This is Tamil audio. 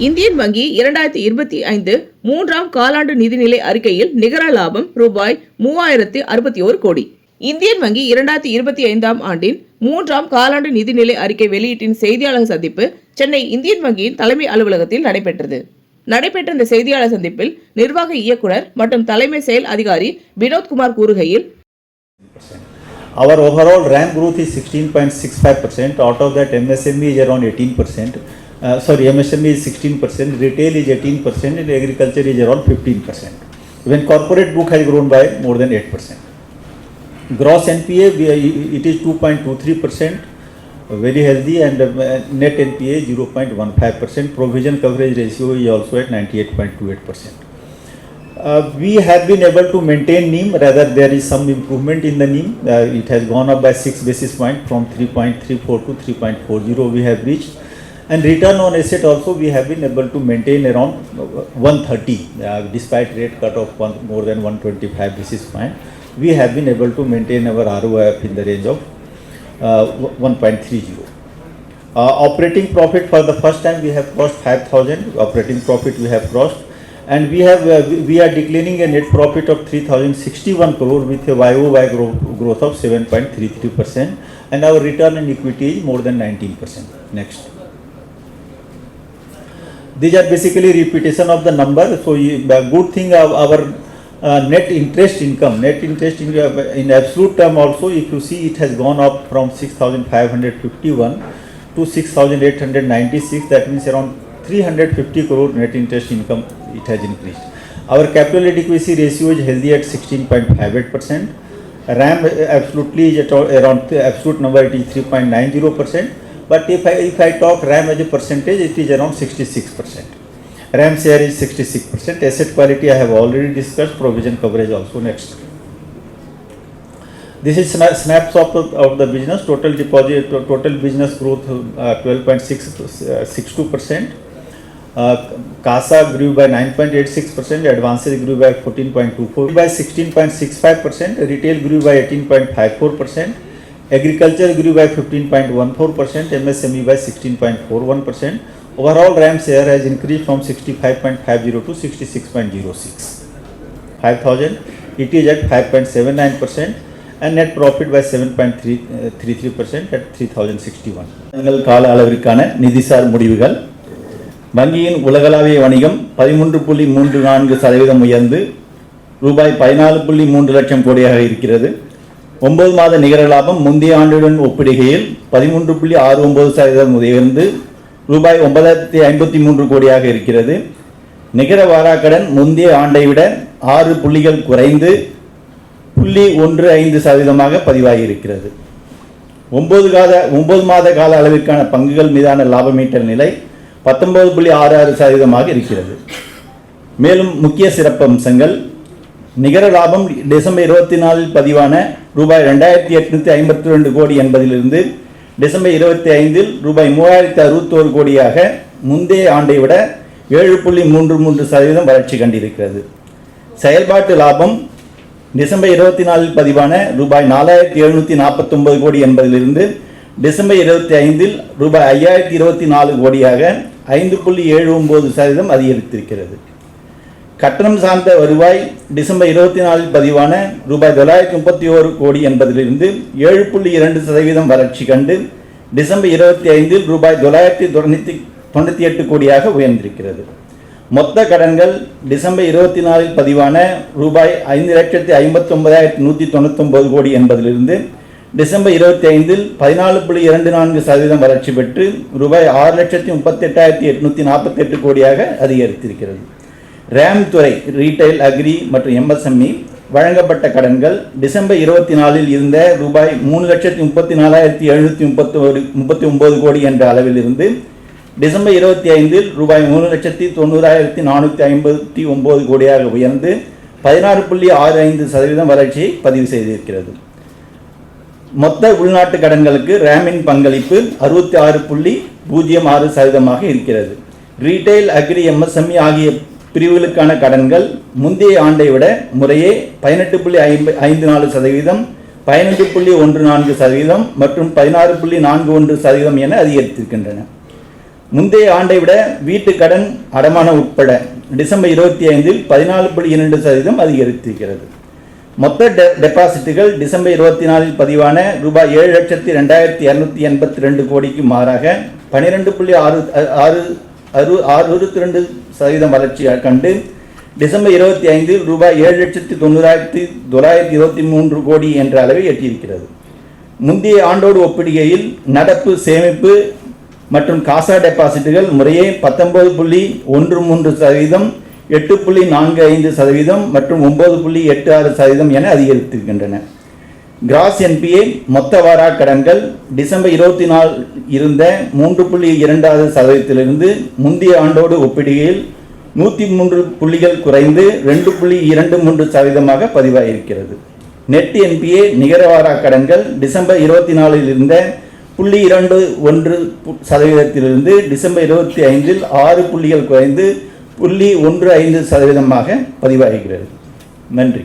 இந்தியன் வங்கி இரண்டாயிரத்தி இருபத்தி ஐந்து மூன்றாம் காலாண்டு நிதிநிலை அறிக்கையில் நிகர லாபம் ரூபாய் மூவாயிரத்து அறுபத்தி ஒரு கோடி இந்தியன் வங்கி இரண்டாயிரத்தி இருபத்தி ஐந்தாம் ஆண்டின் மூன்றாம் காலாண்டு நிதிநிலை அறிக்கை வெளியீட்டின் செய்தியாளர் சந்திப்பு சென்னை இந்தியன் வங்கியின் தலைமை அலுவலகத்தில் நடைபெற்றது நடைபெற்ற இந்த செய்தியாளர் சந்திப்பில் நிர்வாக இயக்குனர் மற்றும் தலைமை செயல் அதிகாரி வினோத்குமார் கூறுகையில் Our overall RAM growth is 16.65%. Out of that, MSME is around 18%. Uh, sorry, MSME is 16%, retail is 18%, and agriculture is around 15%. When corporate book has grown by more than 8%. Gross NPA, are- it is 2.23%, very healthy, and uh, net NPA 0.15%. Provision coverage ratio is also at 98.28%. Uh, we have been able to maintain NIM, rather there is some improvement in the NIM. Uh, it has gone up by 6 basis point from 3.34 to 3.40 we have reached. And return on asset also we have been able to maintain around uh, 130 uh, despite rate cut of one, more than 125 basis point. We have been able to maintain our ROIF in the range of uh, 1.30. Uh, operating profit for the first time we have crossed 5000 operating profit we have crossed. And we have uh, we- are declaring a net profit of 3061 crore with a YOY growth, growth of 7.33 percent. And our return on equity is more than 19 percent. Next these are basically repetition of the number. So the good thing of our uh, net interest income net interest in, in absolute term also if you see it has gone up from 6551 to 6896 that means around 350 crore net interest income it has increased. Our capital adequacy ratio is healthy at 16.58 percent. Ram uh, absolutely is at around the absolute number it is 3.90 percent but if I, if I talk RAM as a percentage, it is around 66%. RAM share is 66%. Asset quality I have already discussed. Provision coverage also next. This is sna- snapshot of, of the business. Total deposit, to- total business growth uh, 12.62%. Uh, CASA grew by 9.86%. Advances grew by 14.24, By 16.65%. Retail grew by 18.54%. Agriculture grew by 15.14%, MSME by 16.41%. Overall RAM share has increased from 65.50 to 66.06. 5000, it is at 5.79% and net profit by 7.33% uh, at 3061. எங்கள் கால அளவிற்கான நிதிசார் முடிவுகள் வங்கியின் உலகளாவிய வணிகம் பதிமூன்று புள்ளி மூன்று நான்கு சதவீதம் உயர்ந்து ரூபாய் பதினாலு புள்ளி மூன்று லட்சம் கோடியாக இருக்கிறது ஒன்பது மாத நிகர லாபம் முந்தைய ஆண்டுடன் ஒப்பிடுகையில் பதிமூன்று புள்ளி ஆறு ஒன்பது சதவீதம் உயர்ந்து ரூபாய் ஒன்பதாயிரத்தி ஐம்பத்தி மூன்று கோடியாக இருக்கிறது. நிகர வாராக்கடன் முந்தைய ஆண்டை விட ஆறு புள்ளிகள் குறைந்து புள்ளி ஒன்று ஐந்து சதவீதமாக பதிவாகி இருக்கிறது ஒன்பது கால ஒன்பது மாத கால அளவிற்கான பங்குகள் மீதான லாபமீட்டல் நிலை பத்தொன்பது புள்ளி ஆறு ஆறு சதவீதமாக இருக்கிறது. மேலும் முக்கிய சிறப்பம்சங்கள் நிகர லாபம் டிசம்பர் இருபத்தி நாலில் பதிவான ரூபாய் ரெண்டாயிரத்தி எட்நூத்தி ஐம்பத்தி ரெண்டு கோடி என்பதிலிருந்து டிசம்பர் இருபத்தி ஐந்தில் ரூபாய் மூவாயிரத்தி அறுபத்தோரு கோடியாக முந்தைய ஆண்டை விட ஏழு புள்ளி மூன்று மூன்று சதவீதம் வளர்ச்சி கண்டிருக்கிறது. செயல்பாட்டு லாபம் டிசம்பர் இருபத்தி நாலில் பதிவான ரூபாய் நாலாயிரத்தி எழுநூற்றி நாற்பத்தொன்பது கோடி என்பதிலிருந்து டிசம்பர் இருபத்தி ஐந்தில் ரூபாய் ஐயாயிரத்தி இருபத்தி நாலு கோடியாக ஐந்து புள்ளி ஏழு ஒம்பது சதவீதம் அதிகரித்திருக்கிறது. கட்டணம் சார்ந்த வருவாய் டிசம்பர் இருபத்தி நாலில் பதிவான ரூபாய் தொள்ளாயிரத்தி முப்பத்தி ஓரு கோடி என்பதிலிருந்து ஏழு புள்ளி இரண்டு சதவீதம் வளர்ச்சி கண்டு டிசம்பர் இருபத்தி ஐந்தில் ரூபாய் தொள்ளாயிரத்தி தொண்ணூற்றி தொண்ணூற்றி எட்டு கோடியாக உயர்ந்திருக்கிறது. மொத்த கடன்கள் டிசம்பர் இருபத்தி நாலில் பதிவான ரூபாய் ஐந்து லட்சத்தி ஐம்பத்தி ஒன்பதாயிரத்தி நூற்றி தொண்ணூத்தொம்பது கோடி என்பதிலிருந்து டிசம்பர் இருபத்தி ஐந்தில் பதினாலு புள்ளி இரண்டு நான்கு சதவீதம் வளர்ச்சி பெற்று ரூபாய் ஆறு லட்சத்தி முப்பத்தெட்டாயிரத்தி எட்நூற்றி நாற்பத்தெட்டு கோடியாக அதிகரித்திருக்கிறது. ரேம் துறை ரீட்டைல் அக்ரி மற்றும் எம்எஸ்எம்இ வழங்கப்பட்ட கடன்கள் டிசம்பர் இருபத்தி நாலில் இருந்த ரூபாய் மூணு லட்சத்தி முப்பத்தி நாலாயிரத்தி எழுநூற்றி முப்பத்தி ஒரு முப்பத்தி ஒம்பது கோடி என்ற அளவில் இருந்து டிசம்பர் இருபத்தி ஐந்தில் ரூபாய் மூணு லட்சத்தி தொண்ணூறாயிரத்தி நானூற்றி ஐம்பத்தி ஒம்பது கோடியாக உயர்ந்து பதினாறு புள்ளி ஆறு ஐந்து சதவீதம் வளர்ச்சியை பதிவு செய்திருக்கிறது. மொத்த உள்நாட்டு கடன்களுக்கு ரேமின் பங்களிப்பு அறுபத்தி ஆறு புள்ளி பூஜ்ஜியம் ஆறு சதவீதமாக இருக்கிறது. ரீட்டைல் அக்ரி எம்எஸ்எம்இ ஆகிய பிரிவுகளுக்கான கடன்கள் முந்தைய ஆண்டை விட முறையே பதினெட்டு புள்ளி ஐம்ப ஐந்து நாலு சதவீதம் பதினெட்டு புள்ளி ஒன்று நான்கு சதவீதம் மற்றும் பதினாறு புள்ளி நான்கு ஒன்று சதவீதம் என அதிகரித்திருக்கின்றன. முந்தைய ஆண்டை விட வீட்டு கடன் அடமானம் உட்பட டிசம்பர் இருபத்தி ஐந்தில் பதினாலு புள்ளி இரண்டு சதவீதம் அதிகரித்திருக்கிறது. மொத்த டெ டெபாசிட்டுகள் டிசம்பர் இருபத்தி நாலில் பதிவான ரூபாய் ஏழு லட்சத்தி ரெண்டாயிரத்தி இரநூத்தி எண்பத்தி ரெண்டு கோடிக்கு மாறாக பன்னிரெண்டு புள்ளி ஆறு ஆறு அறு அறுபத்தி ரெண்டு சதவீதம் வளர்ச்சியை கண்டு டிசம்பர் இருபத்தி ஐந்தில் ரூபாய் ஏழு லட்சத்தி தொண்ணூறாயிரத்தி தொள்ளாயிரத்தி இருபத்தி மூன்று கோடி என்ற அளவை எட்டியிருக்கிறது. முந்தைய ஆண்டோடு ஒப்பிடுகையில் நடப்பு சேமிப்பு மற்றும் காசா டெபாசிட்டுகள் முறையே பத்தொன்பது புள்ளி ஒன்று மூன்று சதவீதம் எட்டு புள்ளி நான்கு ஐந்து சதவீதம் மற்றும் ஒன்பது புள்ளி எட்டு ஆறு சதவீதம் என அதிகரித்திருக்கின்றன. கிராஸ் என்பிஏ மொத்த வாரா கடன்கள் டிசம்பர் இருபத்தி நாலு இருந்த மூன்று புள்ளி இரண்டாவது சதவீதத்திலிருந்து முந்தைய ஆண்டோடு ஒப்பிடுகையில் நூற்றி மூன்று புள்ளிகள் குறைந்து ரெண்டு புள்ளி இரண்டு மூன்று சதவீதமாக பதிவாகியிருக்கிறது நெட் என்பிஏ நிகர வாரா கடன்கள் டிசம்பர் இருபத்தி நாலில் இருந்த புள்ளி இரண்டு ஒன்று சதவீதத்திலிருந்து டிசம்பர் இருபத்தி ஐந்தில் ஆறு புள்ளிகள் குறைந்து புள்ளி ஒன்று ஐந்து சதவீதமாக பதிவாகிறது நன்றி.